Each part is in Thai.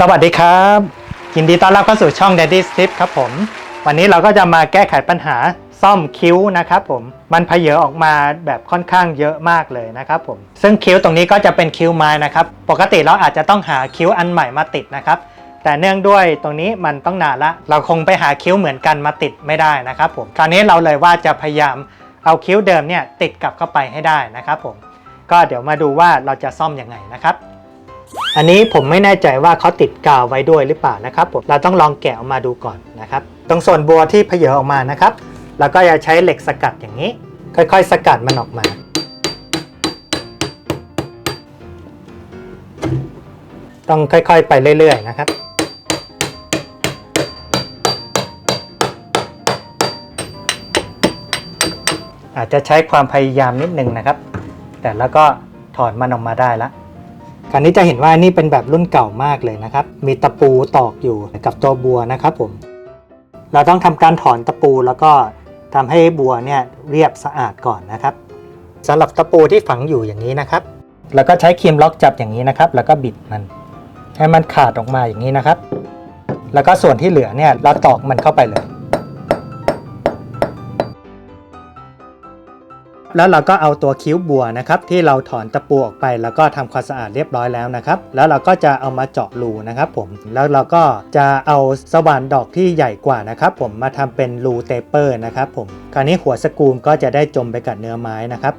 สวัสดีครับยินดีต้อนรับเข้าสู่ช่อง Daddy Tip ครับผม วันนี้เราก็จะมาแก้ไขปัญหาซ่อมคิ้วนะครับผมมันเพเยอออกมาแบบค่อนข้างเยอะมากเลยนะครับผมซึ่งคิ้วตรงนี้ก็จะเป็นคิ้วไม้นะครับ ปกติเราอาจจะต้องหาคิ้วอันใหม่มาติดนะครับ แต่เนื่องด้วยตรงนี้มันต้องนานละ เราคงไปหาคิ้วเหมือนกันมาติดไม่ได้นะครับผมคราวนี้เราเลยว่าจะพยายามเอาคิ้วเดิมเนี่ยติดกลับเข้าไปให้ได้นะครับผมก็เดี๋ยวมาดูว่าเราจะซ่อมยังไงนะครับ อันนี้ผมไม่แน่ใจว่าเขาติดกาวไว้ด้วยหรือเปล่านะครับผมเราต้องลองแกะออกมาดูก่อนนะครับ ตรงส่วนบัวที่เพเยอออกมานะครับเราก็จะใช้เหล็กสกัดอย่างนี้ ค่อยๆ สกัดมันออกมา ต้องค่อยๆ ไปเรื่อยๆ นะครับอาจจะใช้ความพยายามนิดนึงนะครับ แต่แล้วก็ถอนมันออกมาได้แล้ว คราวนี้จะเห็นว่านี่เป็นแบบรุ่นเก่ามากเลยนะครับ มีตะปูตอกอยู่กับตัวบัวนะครับผม เราต้องทำการถอนตะปูแล้วก็ทำให้บัวเนี่ยเรียบสะอาดก่อนนะครับสำหรับตะปูที่ฝังอยู่อย่างนี้นะครับ แล้วก็ใช้ครีมล็อกจับอย่างนี้นะครับ แล้วก็บิดมัน ให้มันขาดออกมาอย่างนี้นะครับ แล้วก็ส่วนที่เหลือเนี่ยเราตอกมันเข้าไปเลย แล้วเราก็เอาตัวคิ้วบัวนะครับที่เราถอนตะปูออกไปแล้วก็ทำความสะอาดเรียบร้อยแล้วนะครับแล้วเราก็จะเอามาเจาะรูนะครับผมแล้วเราก็จะเอาสว่านดอกที่ใหญ่กว่านะครับผมมาทำเป็นรูเตเปอร์นะครับผมคราวนี้หัวสกูมก็จะได้จมไปกับเนื้อไม้นะครับ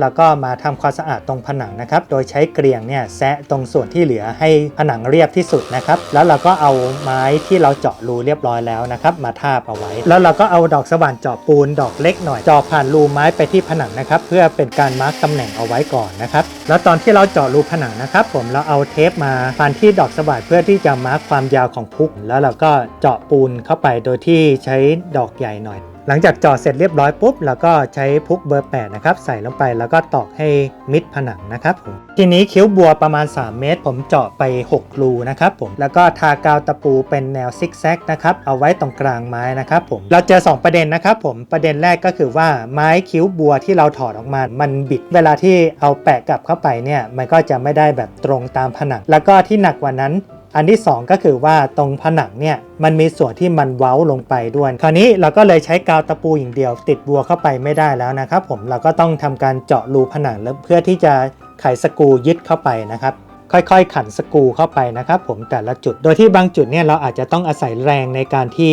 แล้วก็มาทำความสะอาดตรงผนังนะครับ โดยใช้เกลียงเนี่ยแซะตรงส่วนที่เหลือให้ผนังเรียบที่สุดนะครับ แล้วเราก็เอาไม้ที่เราเจาะรูเรียบร้อยแล้วนะครับ มาทาบเอาไว้ แล้วเราก็เอาดอกสว่านเจาะปูนดอกเล็กหน่อยเจาะผ่านรูไม้ไปที่ผนังนะครับ เพื่อเป็นการมาร์กตำแหน่งเอาไว้ก่อนนะครับ แล้วตอนที่เราเจาะรูผนังนะครับ ผมเราเอาเทปมาพันที่ดอกสว่านเพื่อที่จะมาร์กความยาวของพุก แล้วเราก็เจาะปูนเข้าไปโดยที่ใช้ดอกใหญ่หน่อย หลังจากเจาะเสร็จเรียบร้อยปุ๊บเราก็ใช้พุกเบอร์ 8 นะครับ ใส่ลงไปแล้วก็ตอกให้มิดผนังนะครับผมทีนี้คิ้วบัวประมาณ 3 เมตร ผมเจาะไป 6 รูนะครับผมแล้วก็ทากาวตะปูเป็นแนวซิกแซกนะครับเอาไว้ตรงกลางไม้นะครับผมเราเจอ 2 ประเด็นนะครับผมประเด็นแรกก็คือว่าไม้คิ้วบัวที่เราถอดออกมา มันบิดเวลาที่เอาแปะกลับเข้าไปเนี่ยมันก็จะไม่ได้แบบตรงตามผนัง แล้วก็ที่หนักกว่านั้น อันที่ 2 ก็คือว่าตรงผนังเนี่ยมันมีส่วนที่มันเว้าลงไปด้วย คราวนี้เราก็เลยใช้กาวตะปูอย่างเดียว ติดบัวเข้าไปไม่ได้แล้วนะครับผมเราก็ต้องทำการเจาะรูผนังเพื่อที่จะไขสกูยึดเข้าไปนะครับค่อยๆ ขันสกูเข้าไปนะครับผมแต่ละจุด โดยที่บางจุดเนี่ยเราอาจจะต้องอาศัยแรงในการที่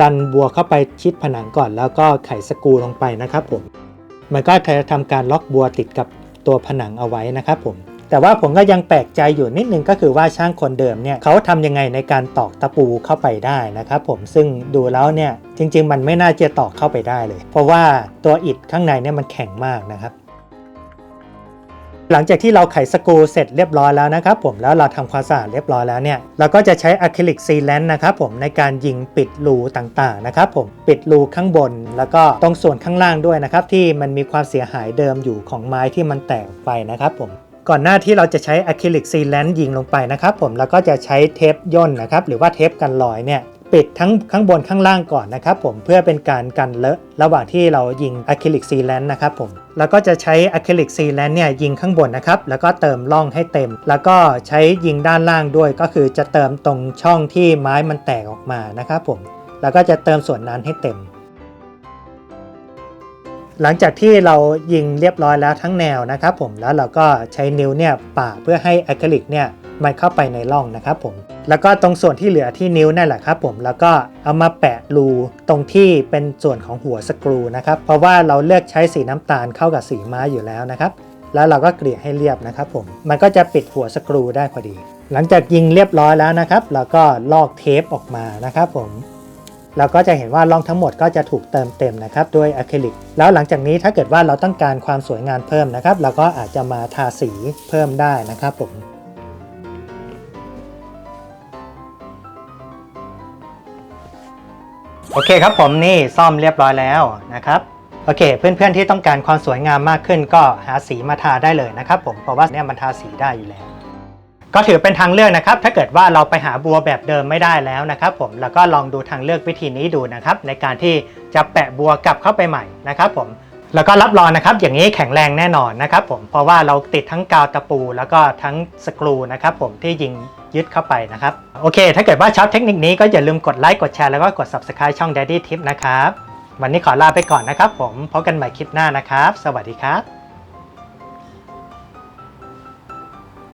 ดันบัวเข้าไปชิดผนังก่อน แล้วก็ไขสกูลงไปนะครับผมมันก็จะทำการล็อกบัวติดกับตัวผนังเอาไว้นะครับผม แต่ว่าผมก็ยังแปลกใจอยู่นิดนึงก็คือว่าช่างคนเดิมเนี่ยเขาทำยังไงในการตอกตะปูเข้าไปได้นะครับผมซึ่งดูแล้วเนี่ยจริง ๆ มันไม่น่าจะตอกเข้าไปได้เลย เพราะว่าตัวอิฐข้างในเนี่ยมันแข็งมากนะครับหลังจากที่เราไขสกูเสร็จเรียบร้อยแล้วนะครับผมแล้วเราทำความสะอาดเรียบร้อยแล้วเนี่ยเราก็จะใช้อะคริลิกซีแลนต์นะครับผมในการยิงปิดรูต่างๆนะครับผมปิดรูข้างบน แล้วก็ตรงส่วนข้างล่างด้วยนะครับที่มันมีความเสียหายเดิมอยู่ของไม้ที่มันแตกไปนะครับผม ก่อนหน้าที่เราจะใช้อะคริลิกซีแลนต์ยิงลงไปนะครับผมแล้วก็จะใช้เทปย่นนะครับหรือว่าเทปกันรอยเนี่ยปิดทั้งข้างบนข้างล่างก่อนนะครับผมเพื่อเป็นการกันเลอะระหว่างที่เรายิงอะคริลิกซีแลนต์นะครับผมแล้วก็จะใช้อะคริลิกซีแลนต์เนี่ยยิงข้างบนนะครับแล้วก็เติมร่องให้เต็ม แล้วก็ใช้ยิงด้านล่างด้วย ก็คือจะเติมตรงช่องที่ไม้มันแตกออกมานะครับผมแล้วก็จะเติมส่วนนั้นให้เต็ม หลังจากที่เรายิงเรียบร้อยแล้วทั้งแนวนะครับผมแล้วเราก็ใช้นิ้วเนี่ยป่าเพื่อให้อะคริลิกเนี่ยมันเข้าไปในร่องนะครับผมแล้วก็ตรงส่วนที่เหลือที่นิ้วนั่นแหละครับผมแล้วก็เอามาแปะรูตรงที่เป็นส่วนของหัวสกรูนะครับเพราะว่าเราเลือกใช้สีน้ำตาลเข้ากับสีไม้อยู่แล้วนะครับแล้วเราก็เกลี่ยให้เรียบนะครับผมมันก็จะปิดหัวสกรูได้พอดี หลังจากยิงเรียบร้อยแล้วนะครับเราก็ลอกเทปออกมานะครับผม เราก็จะเห็นว่าร่องทั้งหมดก็จะถูกเติมเต็มนะครับด้วยอะคริลิก แล้วหลังจากนี้ถ้าเกิดว่าเราต้องการความสวยงามเพิ่มนะครับ เราก็อาจจะมาทาสีเพิ่มได้นะครับผมโอเคครับผมนี่ซ่อมเรียบร้อยแล้วนะครับโอเค เพื่อนๆที่ต้องการความสวยงามมากขึ้นก็หาสีมาทาได้เลยนะครับผมเพราะว่าเนี่ยมันทาสีได้อยู่แล้ว ก็ถือเป็นทางเลือกนะครับ ถ้าเกิดว่าเราไปหาบัวแบบเดิมไม่ได้แล้วนะครับ ผมแล้วก็ลองดูทางเลือกวิธีนี้ดูนะครับ ในการที่จะแปะบัวกลับเข้าไปใหม่นะครับผมแล้วก็รับรองนะครับ อย่างนี้แข็งแรงแน่นอนนะครับ ผมเพราะว่าเราติดทั้งกาวตะปู แล้วก็ทั้งสกรูนะครับ ผมที่ยิงยึดเข้าไปนะครับ โอเค ถ้าเกิดว่าชอบเทคนิคนี้ก็อย่าลืมกดไลค์กดแชร์แล้วก็กด subscribe ช่อง Daddy Tip นะครับ วันนี้ขอลาไปก่อนนะครับ ผมพบกันใหม่คลิปหน้านะครับ สวัสดีครับ